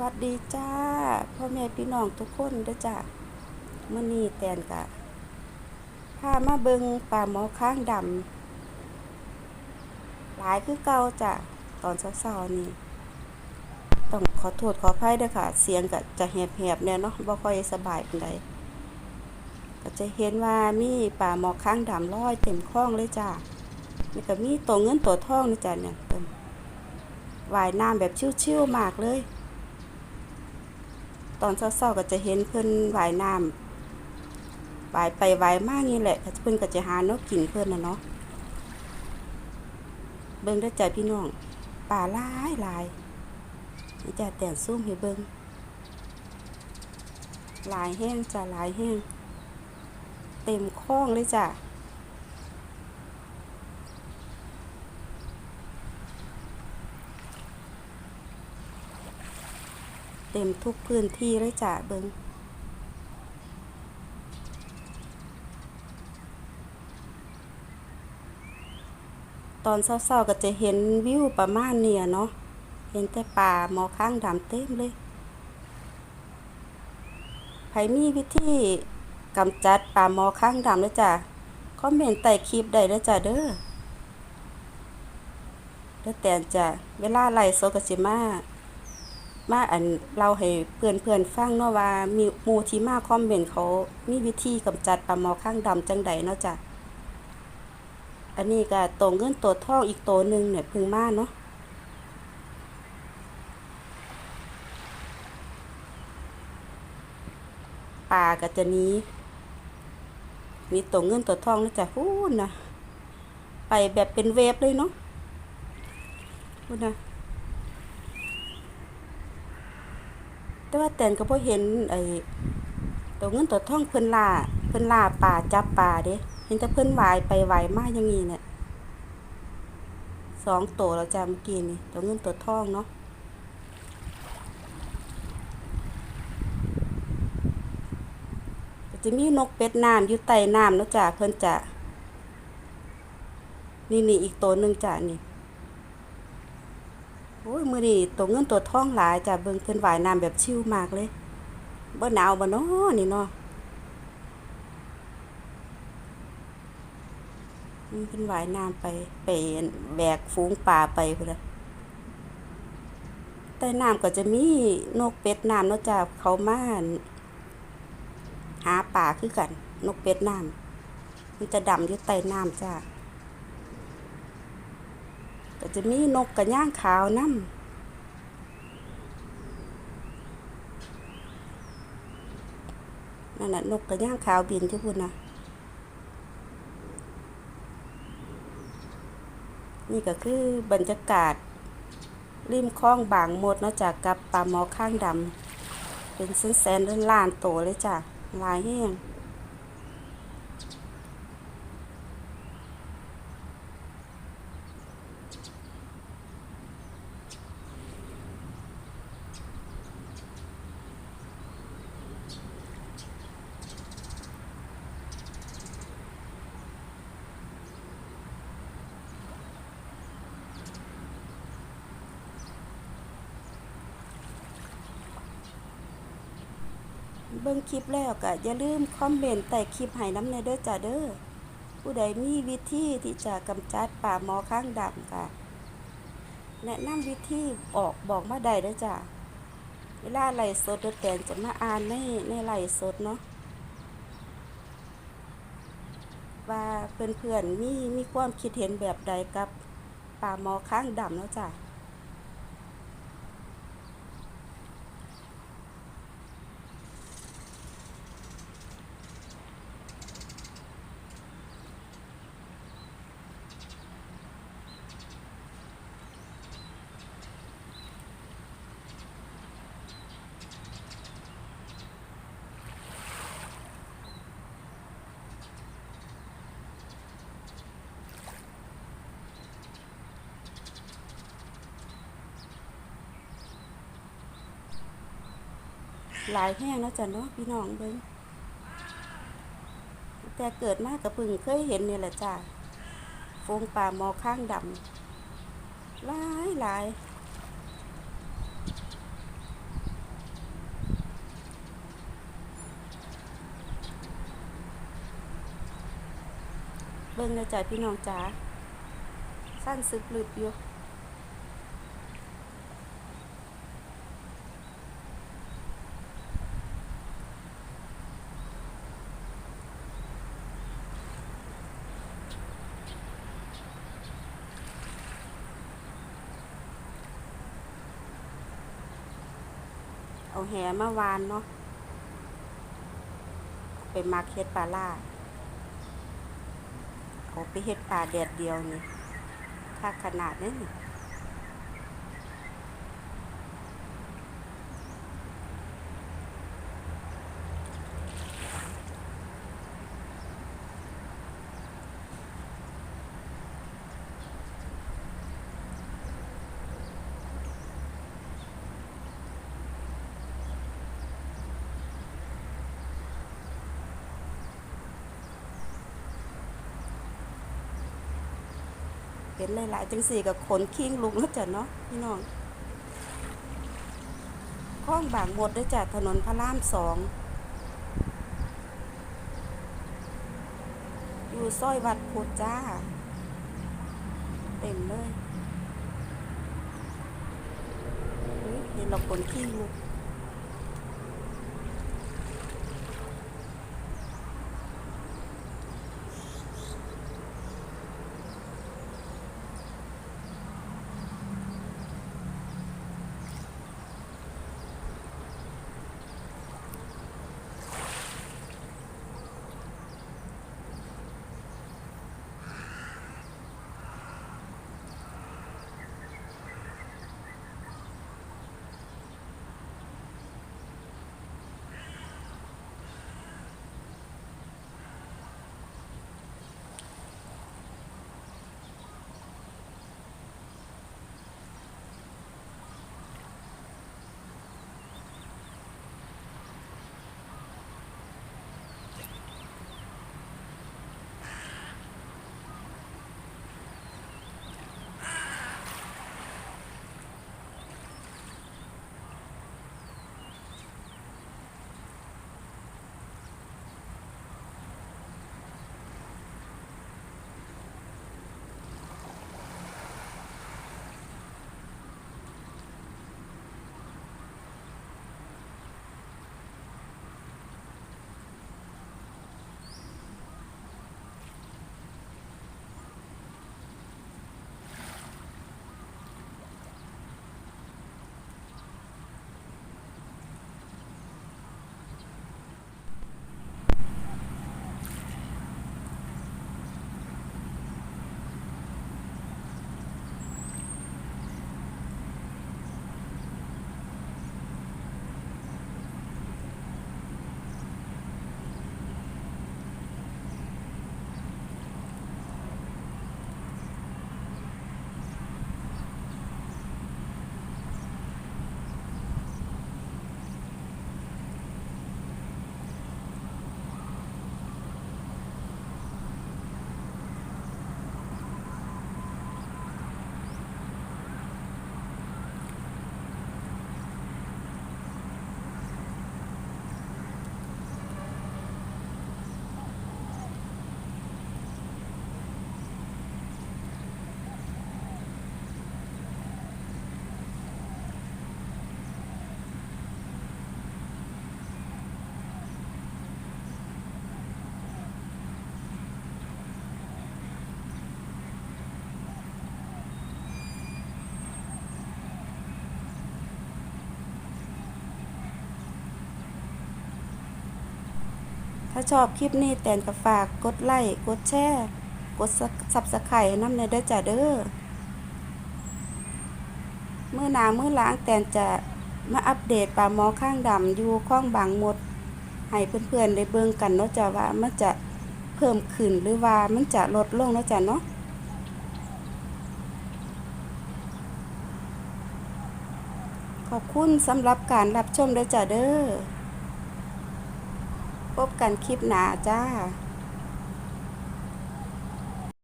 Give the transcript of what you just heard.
วัสดีจ้าพ่อแม่พี่น้องทุกคนเด้จ้ามื่อนี้แตนกะพามาเบิงป่าหมอข้างดำหลายคือเก่าจ้ะตอนเช้าๆนี่ต้องขอโทษขออภัยด้วยค่ะ เสียงก็จะแหบๆเนี่ยเนาะบ่ค่อยสบายปานใดก็จะเห็นว่ามีป่าหมอข้างดำลอยเต็มคลองเลยจ้านี่ก็มีตัวเงินตัวทองนี่จ้ะเนี่ยเพิ่นว่ายน้ำแบบชิวๆมากเลย ตอนเช้าๆก็จะเห็นเพิ่นว่ายน้ำว่ายไปว่ายมากนี่แหละเพิ่นก็จะหาเนาะกินเพิ่นนะเนาะเบิ่งด้อจ้ะพี่น้องป่าลายลายนี่จะแต่นซูมให้เบิ่งลายแห้งจ้ะลายแห้งเต็มคลองเลยจ้ะเต็มทุกพื้นที่เลยจ้ะเบิ่งตอนเช้าๆก็จะเห็นวิวประมาณเนี่ยเนาะ เห็นแต่ป่าหมอข้างดำเต็มเลยใครมีวิธีกำจัดป่าหมอข้างดำเลยจ้ะ คอมเมนต์ใต้คลิปได้เลยจ้ะเด้อแล้วแต่จะเวลาไล่โซกสิมา มาอันเราให้เพื่อนเพื่อนฟังเนาะว่ามีมูที่มาคอมเมนต์เขามีวิธีกำจัดปลาหมอข้างดำจังใดเนาะจ้ะอันนี้ก็ตัวเงินตัวทองอีกตัวหนึ่งเนี่ยพึ่งมาเนาะปลาก็จะนี้ มีตัวเงินตัวทองนะจ๊ะพูดนะไปแบบเป็นเวฟเลยเนาะพูดนะ แต่ว่าแตนก็บ่เห็นไอ้ตัวเงินตัวทองเพิ่นล่าเพิ่นล่าป่าจับป่าเด้เห็นแต่เพิ่นวายไปวายมาอย่างงี้เนี่ยสองตัวแล้วจ้าเมื่อกี้นี่ตัวเงินตัวทองเนาะจะมีนกเป็ดน้ำอยู่ใต้น้ำเนาะจ้าเพิ่นจะนี่นี่อีกตัวหนึงจ้านี่ โอ้ยมือนี้ตัวเงินตัวทองหลายจ้ะเบิ่งเพิ่นว่ายน้ำแบบชิลมากเลยบ่หนาวบ่น้อนี่เนาะเพิ่นว่ายน้ำไปไปแบกฝูงปลาไปพุ่นน่ะใต้น้ำก็จะมีนกเป็ดน้ำเนาะจ้ะเขามาหาปลาคือกัน นกเป็ดน้ำมันจะดำอยู่ใต้น้ำจ้ะ ก็จะมีนกกระย่างขาวนำนั่นน่ะนกกระย่างขาวบินที่พุ่นะนี่ก็คือบรรยากาศ ริมคลองบางหมดนาะจากกับปลาหมอข้างดำเป็นเส้นแสนๆล้านโตเลยจ้ะลายแห้ง เบิ่งคลิปแล้วก็อย่าลืมคอมเมนต์ใต้คลิปให้น้ำในเด้อจ้ะเด้อผู้ใดมีวิธีที่จะกำจัดป่าหมอข้างดำก็แนะนำวิธีออกบอกมาได้เด้อจ้ะเวลาไล่สดด้อแตนจะมาอ่านในในไล่สดเนาะว่าเพื่อนๆมีมีความคิดเห็นแบบใดกับป่าหมอข้างดำเนาะจ้ะ หลายแห้งแล้วจ้ะเนาะพี่น้องเบิ้งแต่เกิดมากกับพึ่งเคยเห็นเนี่ยแหละจ้ะฟงป่ามอข้างดำหลายหลายเบิ้งนะจ้ะพี่น้องจ๋าสั้นซึบลึกอยู่ เอาแหมาวานเนาะไปมาเฮ็ดปลาล่าเอาไปเฮ็ดปลาแดดเดียวนี่ถ้าขนาดนี้น เห็นหลายๆจังสี่กับขนคิงลุกแล้วจ้ะเนาะพี่น้องข้องบางบดด้วยจ้ะถนนพระรามสองอยู่ซอยวัดพุทธจ้า เต็มเลยเห็นเราขนคิงลุก ถ้าชอบคลิปนี้แตนก็ฝากกดไลค์กดแชร์กดซับสไครต์น้ำในเด้อจ้ะเด้อเมื่อหนาเมื่อล้างแตนจะมาอัปเดตปลาหมอข้างดำอยู่ข้องบางหมด ให้เพื่อนๆได้เบิ่งกันเนาะจ้ะว่ามันจะเพิ่มขึ้นหรือว่ามันจะลดลงเนาะจ้ะเนาะขอบคุณสำหรับการรับชมด้อจ้ะเด้อ พบกันคลิปหน้าจ้า